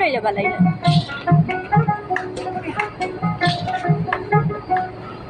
লইলে বালাই না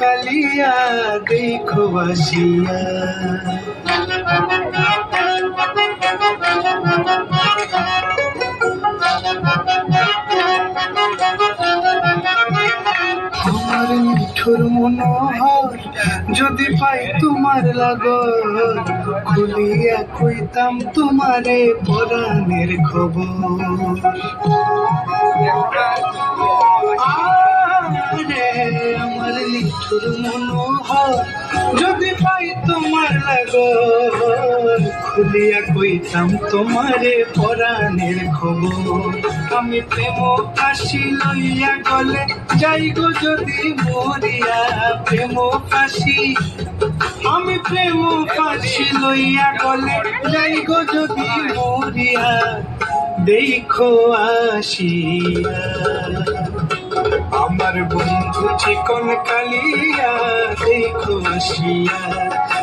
কালিয়া, দেখো আসিয়া। আমার মিঠুর মনোহর যদি পাই তোমার লাগর, খুলিয়া কইতাম তোমারে পরাণের খবর। লাগর খুলিয়া কইতাম তোমারে পরাণের খবর। আমি প্রেম কাশি লইয়া গলে যাই গো যদি মরিয়া, প্রেম কাশি আমি প্রেম কাশি লইয়া গলে যাই গো যদি মরিয়া, দেখো আসিয়া। আমার বন্ধু চিকন কালিয়া, দেখো আসিয়া।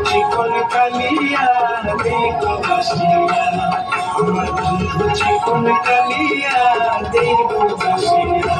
চিকন কালিয়া দেখো আসিয়া আমার বন্ধু চিকন কালিয়া দেখো